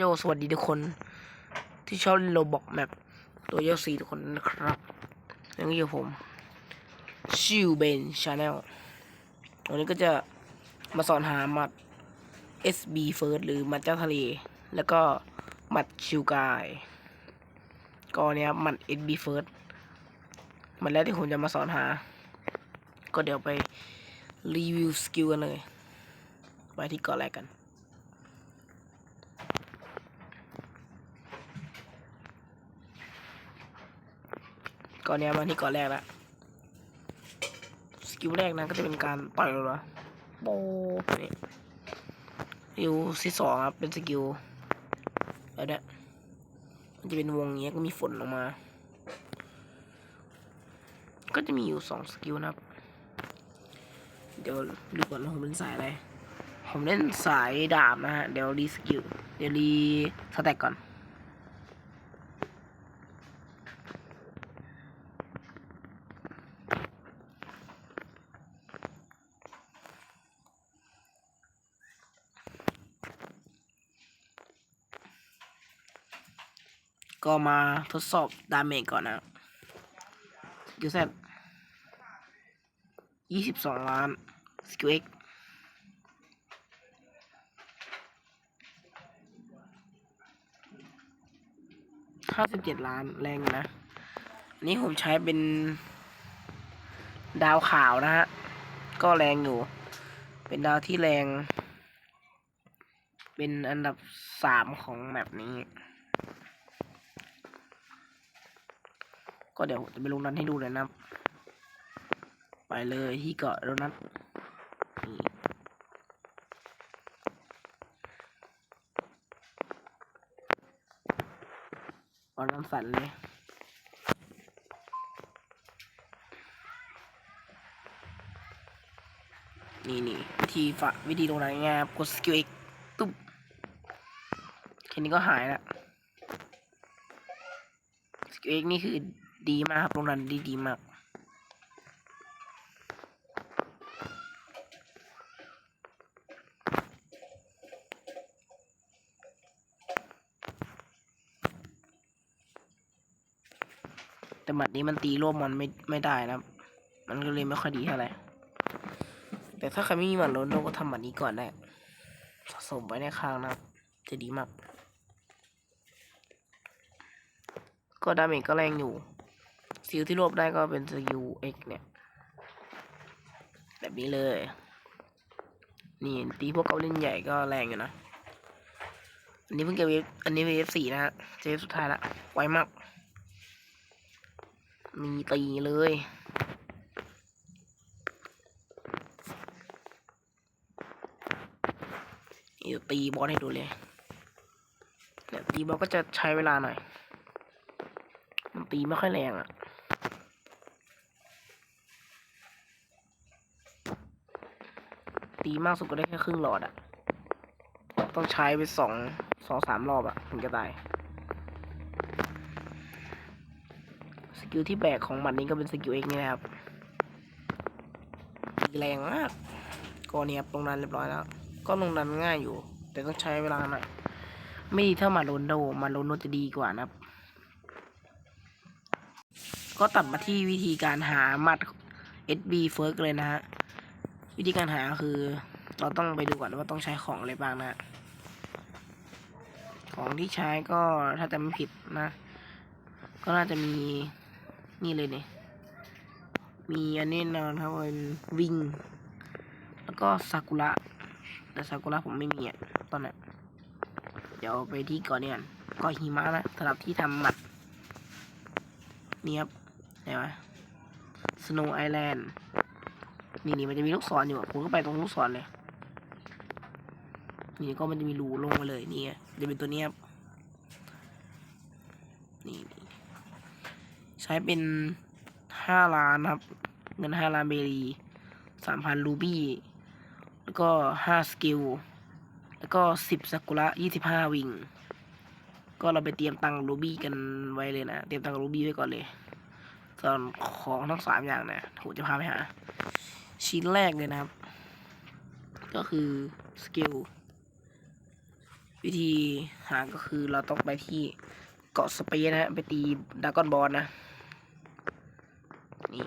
โยสวัสดีทุกคน ที่ชอบเล่นโลบอกแมปตัวโยสีทุกคนนะครับยังอยู่ผมชิวเบนชาแนลวันนี้ก็จะมาสอนหาหมัด SB First หรือหมัดเจ้าทะเล แล้วก็หมัดชิวกายก็เนี้ยหมัด SB First หมัดแรกที่ผมจะมาสอนหา ก็เดี๋ยวไปรีวิวสกิลกันเลย ไปที่ก่อนแรกกัน ก่อนเนี้ยมาที่ก่อนแรกล้วสกิลแรกนะก็จะเป็นการต่อยเลยวะโป๊ะนี่สกิลที่สองครับเป็นสกิลแล้วเนี่ยมันจะเป็นวงเงี้ยก็มีฝนออกมา ก็จะมีอยู่สองสกิลนะครับ เดี๋ยวดูก่อนว่าผมเป็นสายอะไร ผมเล่นสายดาบนะฮะ เดี๋ยวรีสกิล เดี๋ยวรีสแต็กก่อน ก็มาทดสอบดาเมจก่อนนะสกิลเซตยี่สิบสองล้านสกิลเอ็กห้าสิบเจ็ดล้านแรงนะ อันนี้ผมใช้เป็นดาวขาวนะฮะ ก็แรงอยู่ เป็นดาวที่แรง เป็นอันดับสามของแมปนี้ ก็เดี๋ยวจะไปลงนั้นให้ดูเลยนะครับ ไปเลยที่เกาะโดนัทนี่วาน้ำสั่นเลยนี่นี่วิธีฝะวิธีลงนั้นง่ายกดสกิลเอกตุ๊บแค่นี้ก็หายละสกิลเอกนี่คือ ดีมากครับลงนั้นดีดีมากแต่หมัดนี้มันตีรวบมันไม่ไม่ได้นะครับมันก็เลยไม่ค่อยดีเท่าไหร่ แต่ถ้าใครไม่มีหมัดโรนโดก็ทำหมัดนี้ก่อนได้สะสมไว้ในข้างนะจะดีมาก ก็ดาเมจก็แรงอยู่ กิลที่รวบได้ก็เป็นสกิลเอกเนี่ย แบบนี้เลย นี่ตีพวกเกาเล่นใหญ่ก็แรงอยู่นะ อันนี้เพิ่งเก็บเวฟอันนี้เวฟสี่นะฮะเจฟสุดท้ายละ ไวมาก มีตีเลยเดี๋ยวตีบอสให้ดูเลยเนี่ยตีบอสก็จะใช้เวลาหน่อย มันตีไม่ค่อยแรงอะ่ะ ตีมากสุดก็ได้แค่ครึ่งหลอดอะ่ะต้องใช้ไปสองสองสามรอบอะ่ะถึงจะตาย สกิลที่แบกของมันนี้ก็เป็นสกิลเอกนี่นะครับตีแรงมากก็เนี่ยครับลงนั้นเรียบร้อยแล้ว ก็ลงนั้นง่ายอยู่ แต่ต้องใช้เวลาหน่อยไม่ดีเท่ามาโรนโดมาโรนโดจะดีกว่านะครับ ก็ตัดมาที่วิธีการหามัด SB First เลยนะฮะ วิธีการหาคือ เราต้องไปดูก่อนว่าต้องใช้ของอะไรบ้างนะ ของที่ใช้ก็ถ้าจะไม่ผิดนะ ก็น่าจะมีนี่เลยเนี่ยมีอันนี้นอนครับเป็นวิง แล้วก็ซากุระแต่ซากุระผมไม่มีอะตอนนี้นเดี๋ยวไปที่ก่อนเนี่ยก็หิมะนะสำหรับที่ทำหมัดนี่ครับไหนวะสโนว์ไอแลนด์ นี่นี่มันจะมีลูกศรอยู่ผมก็ไปตรงลูกศรเลย นี่ก็มันจะมีรูลงมาเลยนี่ไงจะเป็นตัวนี้ครับนี่ใช้เป็นห้าล้านครับ เงินห้าล้านเบรีสามพันรูบี้แล้วก็ห้าสกิลแล้วก็สิบซากุระยี่สิบห้าวิง ก็เราไปเตรียมตังรูบี้กันไว้เลยนะ เตรียมตังรูบี้ไว้ก่อนเลย ส่วนของทั้งสามอย่างเนี่ยผมจะพาไปหา ชิ้นแรกเลยนะครับ ก็คือสกิลวิธีหาก็คือเราต้องไปที่เกาะสเปซนะฮะไปตีดากอนบอลนะ นี่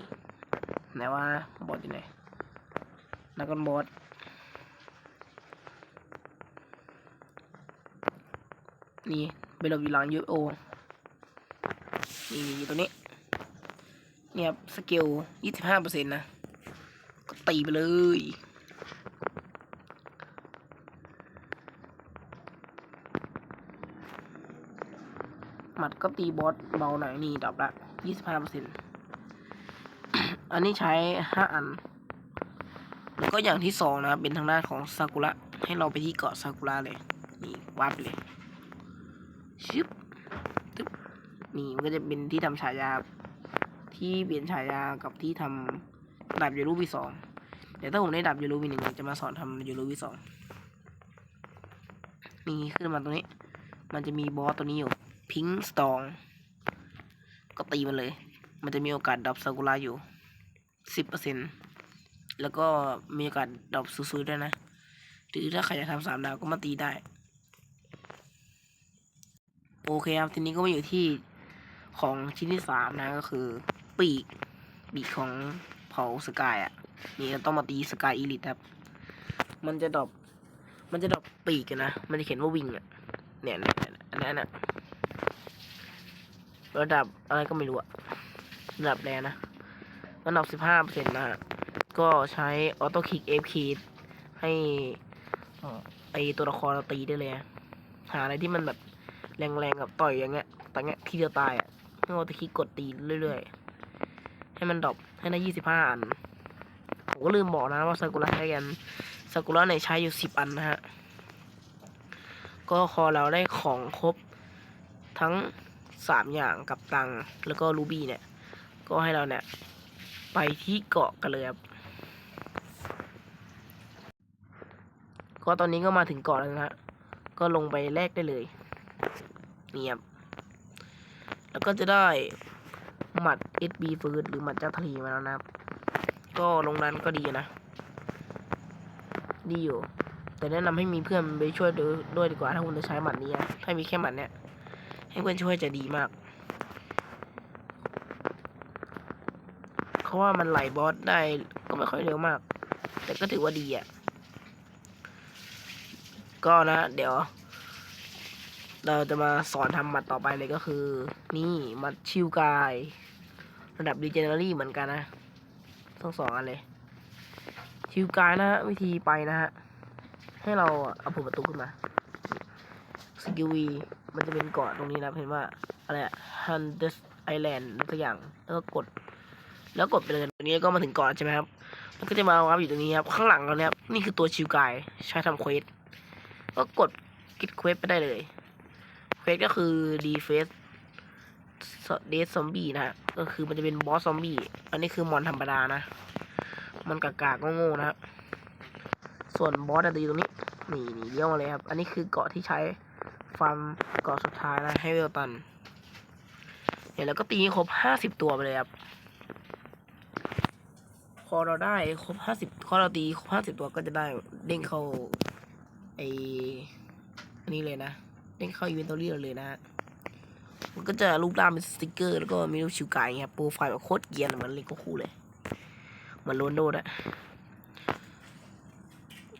ไหนว่าบอสอยู่ไหนดากอนบอสนี่ไปหลบอยู่หลังยูโอนี่อยู่ตรงนี้ เนี่ยครับสเกลยี่สิบห้าเปอร์เซ็นต์นะ ตีไปเลย หมัดก็ตีบอสเบาหน่อยนี่ดับละยี่สิบห้าเปอร์เซ็นต์อันนี้ใช้ห้าอัน แล้วก็อย่างที่สองนะเป็นทางด้านของซากุระ ให้เราไปที่เกาะซากุระเลย นี่วาร์ปเลย ชึบตึ๊บ นี่มันก็จะเป็นที่ทำฉายา ที่เปลี่ยนฉายากับที่ทำดาบยูรูวีสอง เดี๋ยวถ้าผมได้ดาบยูรูวีหนึ่งจะมาสอนทำยูรูวีสองนี่ขึ้นมาตรงนี้ มันจะมีบอสตัวนี้อยู่พิงสตองก็ตีมันเลย มันจะมีโอกาสดรอปซากุระอยู่สิบเปอร์เซ็นแล้วก็มีโอกาสดรอปซูๆด้วยนะหรือถ้าใครจะทำสามดาวก็มาตีได้ โอเคครับ ทีนี้ก็มาอยู่ที่ของชิ้นที่สามนะก็คือ ปีก ปีกของเผาสกายอะ นี่เราต้องมาตีสกายอีลิทครับ มันจะดรอปมันจะดรอปปีกนะ มันจะเขียนว่าวิงอะ เนี่ยเนี่ยอันนั้นอะระดับอะไรก็ไม่รู้อะระดับแรนะระดับสิบห้าเปอร์เซ็นต์นะฮะก็ใช้ออโต้คิกเอฟคีให้ไอตัวละครตีได้เลย หาอะไรที่มันแบบแรงๆกับต่อยอย่างเงี้ยต่อยเงี้ยทีเดียวตายอะให้เราตะคิดกดตีเรื่อยๆ ให้มันดรอปให้ได้ยี่สิบห้าอัน ผมก็ลืมบอกนะว่าซากุระใช้กันซากุระเนี่ยใช้อยู่สิบอันนะฮะ ก็พอเราได้ของครบทั้งสามอย่างกับตังแล้วก็รูบี้เนี่ย ก็ให้เราเนี่ย ไปที่เกาะกันเลยครับก็ตอนนี้ก็มาถึงเกาะแล้วนะฮะ ก็ลงไปแลกได้เลยนี่ครับแล้วก็จะได้หมัด SB ฟืดหรือหมัดเจ้าทะเลมาแล้วนะครับ ก็ลงนั้นก็ดีนะ ดีอยู่ แต่แนะนำให้มีเพื่อนไปช่วยด้วยด้วยดีกว่า ถ้าคุณจะใช้หมัดนี้ถ้ามีแค่หมัดเนี้ยให้เพื่อนช่วยจะดีมากเพราะว่ามันไหลบอสได้ก็ไม่ค่อยเร็วมาก แต่ก็ถือว่าดีอะ ก็นะ เดี๋ยว เราจะมาสอนทำหมัดต่อไปเลยก็คือ นี่หมัดชิวกาย ระดับ r e g e n e r y เหมือนกันนะ ทั้งสองอันเลยชิวกายนะฮะวิธีไปนะฮะให้เราเอาผูประตูขึ้นมาสกิลวีมันจะเป็นเกาะตรงนี้นะเห็นว่าอะไรอะ Hunter's Island อะไรสักอย่างแล้วก็กด แล้วกดไปเลยตรงนี้ก็มาถึงเกาะใช่ไหมครับมันก็จะมาวับอยู่ตรงนี้ครับข้างหลังเราเนี่ยครับนี่คือตัวชิวกายใช้ทำเควสก็กดกิดเควสไปได้เลยเควสก็คือดีเฟส เดสซอมบี้นะก็คือมันจะเป็นบอสซอมบี้อันนี้คือมอนธรรมดานะ มันกากาก็โง่นะครับส่วนบอสอะจะอยู่ตรงนี้นี่นี่เลี้ยวมาเลยครับ อันนี้คือเกาะที่ใช้ฟาร์มเกาะสุดท้ายนะให้เวลตันเดี๋ยวเราก็ตีครบห้าสิบตัวไปเลยครับพอเราได้ครบห้าสิบพอเราตีครบห้าสิบตัวก็จะได้เด้งเข้าไออันนี้เลยนะ เด้งเข้าอีเวนต์ตอรี่เราเลยนะฮะ มันก็จะรูปร่างเป็นสติกเกอร์ แล้วก็มีรูปชิวไก่เงี้ยโปรไฟล์แบบโคตรเกียนเหมือนเลโก้คู่เลยเหมือนโรนโดนะ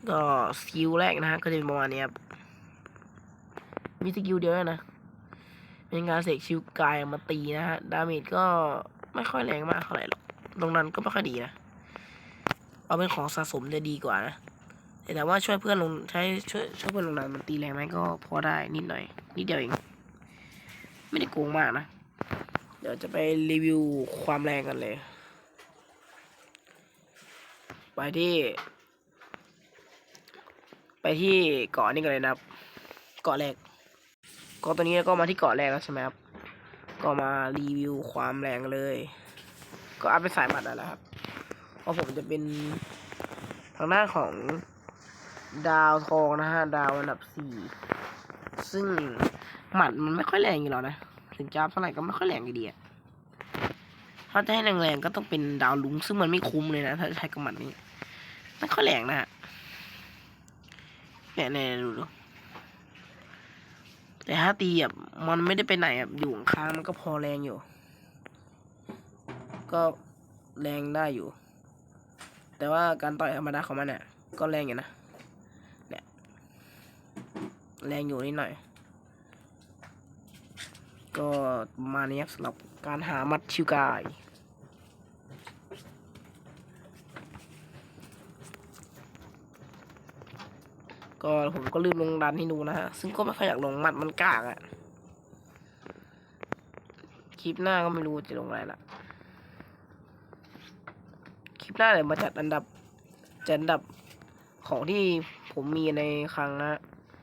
ก็สกิลแรกนะฮะก็จะเป็นประมาณนี้ครับมีสกิลเดียวนะเป็นการเสกชิวกายมาตีนะฮะดาเมจก็ไม่ค่อยแรงมากเท่าไหร่หรอกตรงนั้นก็ไม่ค่อยดีนะเอาเป็นของสะสมจะดีกว่านะแต่ว่าช่วยเพื่อนลงใช้ช่วยช่วยเพื่อนลงนั้นมันตีแรงไหมก็พอได้นิดหน่อยนิดเดียวเอง ไม่ได้โกงมากนะ เดี๋ยวจะไปรีวิวความแรงกันเลย ไปที่ ไปที่เกาะนี่กันเลยนะครับ เกาะแรก เกาะตัวนี้ก็มาที่เกาะแรกแล้วใช่ไหมครับ ก็มารีวิวความแรงเลย ก็อัพเป็นสายมัดแล้วครับ เพราะผมจะเป็นทางหน้านของดาวทองนะฮะ ดาวอันดับสี่ ซึ่ง หมัดมันไม่ค่อยแรงอยู่แล้วนะ ถึงจ้าเท่าไหร่ก็ไม่ค่อยแรงอยู่ดีอะถ้าจะให้แรงๆก็ต้องเป็นดาวลุงซึ่งมันไม่คุ้มเลยนะ ถ้าใช้กับหมัดนี้ ไม่ค่อยแรงนะฮะเนี่ยเนี่ยดูดูแต่ถ้าตีแบบมันไม่ได้ไปไหนแบบอยู่ข้างมันก็พอแรงอยู่ ก็แรงได้อยู่ แต่ว่าการต่อยธรรมดาของมันเนี่ยก็แรงอยู่นะเนี่ยแรงอยู่นิดหน่อย ก็มาณนี้ครับสำหรับการหามัดชิวกายก็ผมก็ลืมลงดันให้ดูนะฮะ ซึ่งก็ไม่ค่อยอยากลงมัดมันกากอะคลิปหน้าก็ไม่รู้จะลงอะไรละคลิปหน้าเดี๋ยวมาจัดอันดับจัดอันดับของที่ผมมีในครั้งนะ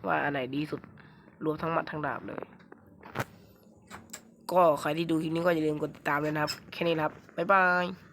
ว่าอันไหนดีสุดรวมทั้งมัดทั้งดาบเลย ก็ใครที่ดูคลิปนี้ก็อย่าลืมกดติดตามเลยนะครับ แค่นี้นะครับ บ๊ายบาย